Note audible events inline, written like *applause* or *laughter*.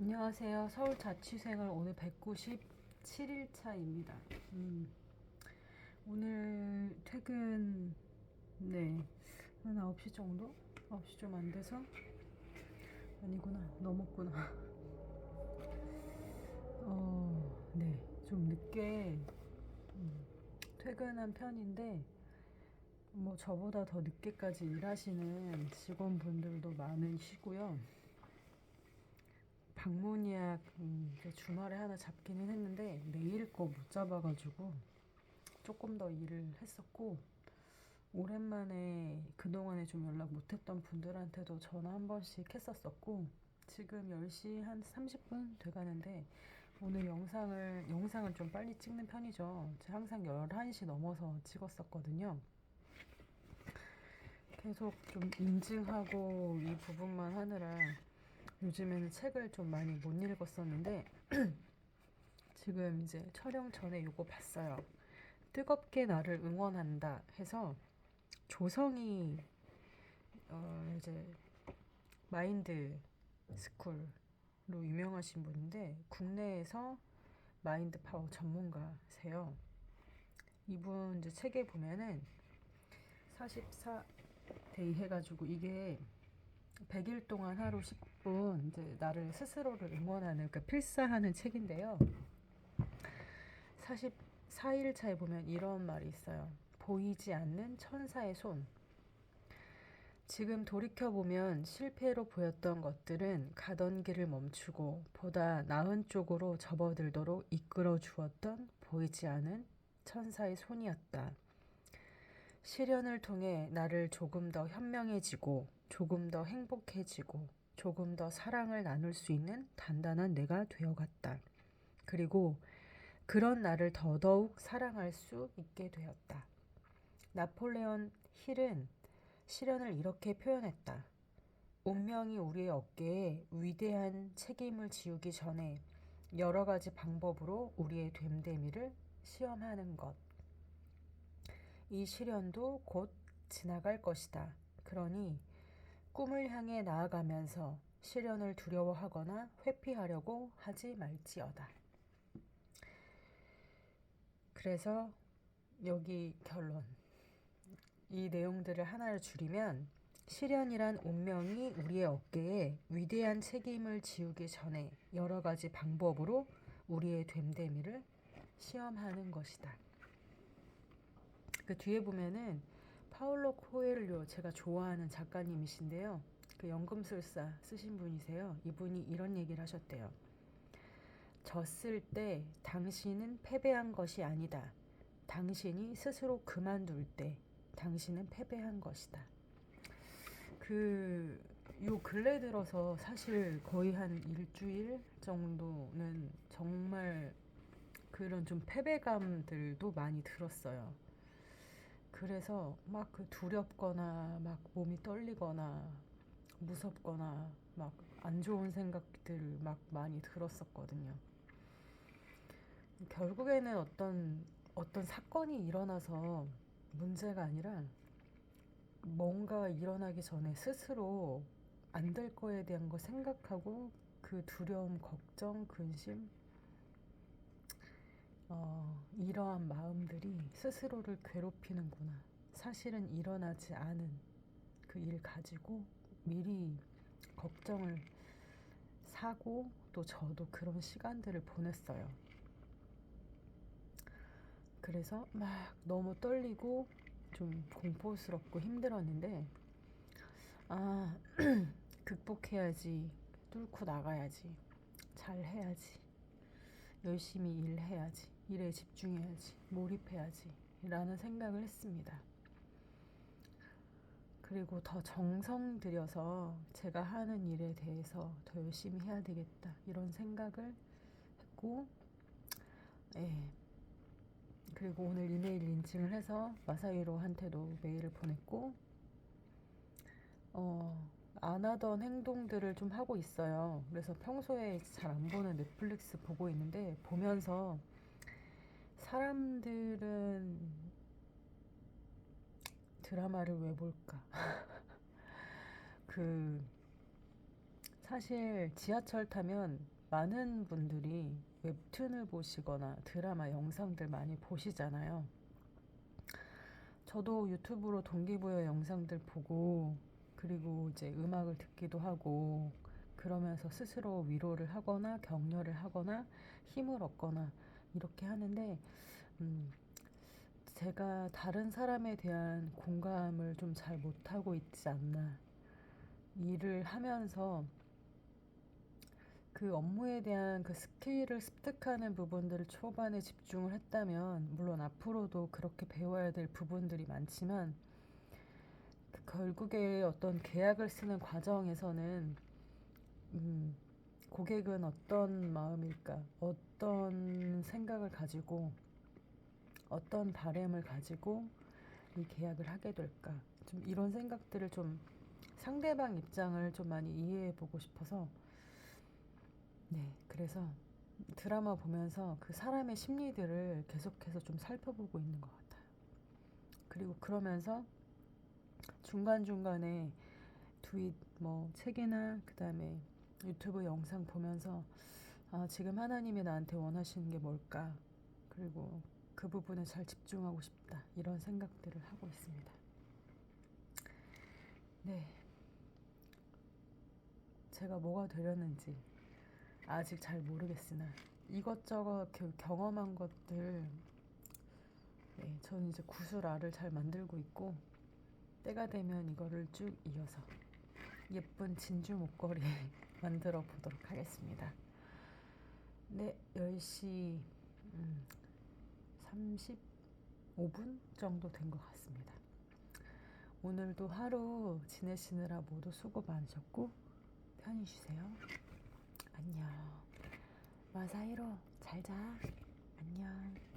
안녕하세요. 서울 자취생활 오늘 197일차입니다. 음, 오늘 퇴근, 네, 한 9시 정도? 9시 좀 안 돼서? 아니구나. 넘었구나. *laughs* 어, 네. 좀 늦게 음, 퇴근한 편인데, 뭐 저보다 더 늦게까지 일하시는 직원분들도 많으시고요. 방문 예약 음, 주말에 하나 잡기는 했는데 내일 거 못 잡아가지고 조금 더 일을 했었고 오랜만에 그동안에 좀 연락 못했던 분들한테도 전화 한 번씩 했었었고 지금 10시 한 30분 돼가는데 오늘 영상을 영상을 좀 빨리 찍는 편이죠. 항상 11시 넘어서 찍었었거든요. 계속 좀 인증하고 이 부분만 하느라 요즘에는 책을 좀 많이 못 읽었었는데 *clears throat* 지금 이제 촬영 전에 이거 봤어요. 뜨겁게 나를 응원한다 해서 조성이 어 이제 마인드 스쿨로 유명하신 분인데 국내에서 마인드 파워 전문가세요. 이분 이제 책에 보면은 44데이 해가지고 이게 100일 동안 하루 10분 이제 나를 스스로를 응원하는 그 필사하는 책인데요. 44일 차에 보면 이런 말이 있어요. 보이지 않는 천사의 손. 지금 돌이켜보면 실패로 보였던 것들은 가던 길을 멈추고 보다 나은 쪽으로 접어들도록 이끌어 주었던 보이지 않은 천사의 손이었다. 시련을 통해 나를 조금 더 현명해지고 조금 더 행복해지고 조금 더 사랑을 나눌 수 있는 단단한 내가 되어갔다. 그리고 그런 나를 더더욱 사랑할 수 있게 되었다. 나폴레온 힐은 시련을 이렇게 표현했다. 운명이 우리의 어깨에 위대한 책임을 지우기 전에 여러 가지 방법으로 우리의 됨됨이를 시험하는 것. 이 시련도 곧 지나갈 것이다. 그러니 꿈을 향해 나아가면서 시련을 두려워하거나 회피하려고 하지 말지어다. 그래서 여기 결론. 이 내용들을 하나를 줄이면 시련이란 운명이 우리의 어깨에 위대한 책임을 지우기 전에 여러 가지 방법으로 우리의 됨됨이를 시험하는 것이다. 그 뒤에 보면은 파울로 코엘료 제가 좋아하는 작가님이신데요. 그 연금술사 쓰신 분이세요. 이분이 이런 얘기를 하셨대요. 졌을 때 당신은 패배한 것이 아니다. 당신이 스스로 그만둘 때 당신은 패배한 것이다. 그, 요 근래 들어서 사실 거의 한 일주일 정도는 정말 그런 좀 패배감들도 많이 들었어요. 그래서 막 그 두렵거나 막 몸이 떨리거나 무섭거나 막 안 좋은 생각들 막 많이 들었었거든요. 결국에는 어떤 어떤 사건이 일어나서 문제가 아니라 뭔가 일어나기 전에 스스로 안 될 거에 대한 거 생각하고 그 두려움, 걱정, 근심 어, 이러한 마음들이 스스로를 괴롭히는구나. 사실은 일어나지 않은 그 일 가지고 미리 걱정을 사고 또 저도 그런 시간들을 보냈어요. 그래서 막 너무 떨리고 좀 공포스럽고 힘들었는데, 아, *clears throat* 극복해야지. 뚫고 나가야지. 잘 해야지. 열심히 일해야지. 일에 집중해야지. 몰입해야지. 라는 생각을 했습니다. 그리고 더 정성 들여서 제가 하는 일에 대해서 더 열심히 해야 되겠다. 이런 생각을 했고, 예. 그리고 오늘 이메일 인증을 해서 마사이로한테도 메일을 보냈고, 어, 안 하던 행동들을 좀 하고 있어요. 그래서 평소에 잘 안 보는 넷플릭스 보고 있는데, 보면서 사람들은 드라마를 왜 볼까? *laughs* 그 사실 지하철 타면 많은 분들이 웹툰을 보시거나 드라마 영상들 많이 보시잖아요. 저도 유튜브로 동기부여 영상들 보고 그리고 이제 음악을 듣기도 하고 그러면서 스스로 위로를 하거나 격려를 하거나 힘을 얻거나 이렇게 하는데 음, 제가 다른 사람에 대한 공감을 좀 잘 못하고 있지 않나. 일을 하면서 그 업무에 대한 그 스킬을 습득하는 부분들을 초반에 집중을 했다면, 물론 앞으로도 그렇게 배워야 될 부분들이 많지만, 그 결국에 어떤 계약을 쓰는 과정에서는, 음, 고객은 어떤 마음일까? 어떤 생각을 가지고, 어떤 바램을 가지고 이 계약을 하게 될까? 좀 이런 생각들을 좀 상대방 입장을 좀 많이 이해해 보고 싶어서 네, 그래서 드라마 보면서 그 사람의 심리들을 계속해서 좀 살펴보고 있는 것 같아요. 그리고 그러면서 중간중간에 트윗 뭐 책이나 그다음에 유튜브 영상 보면서 아, 지금 하나님이 나한테 원하시는 게 뭘까? 그리고 그 부분에 잘 집중하고 싶다. 이런 생각들을 하고 있습니다. 네. 제가 뭐가 되려는지 아직 잘 모르겠으나 이것저것 그 경험한 것들 네, 저는 이제 구슬 알을 잘 만들고 있고 때가 되면 이거를 쭉 이어서 예쁜 진주 목걸이 만들어 보도록 하겠습니다. 네, 10시 음, 35분 정도 된 것 같습니다. 오늘도 하루 지내시느라 모두 수고 많으셨고 편히 쉬세요. 안녕. 마사이로 잘 자. 안녕.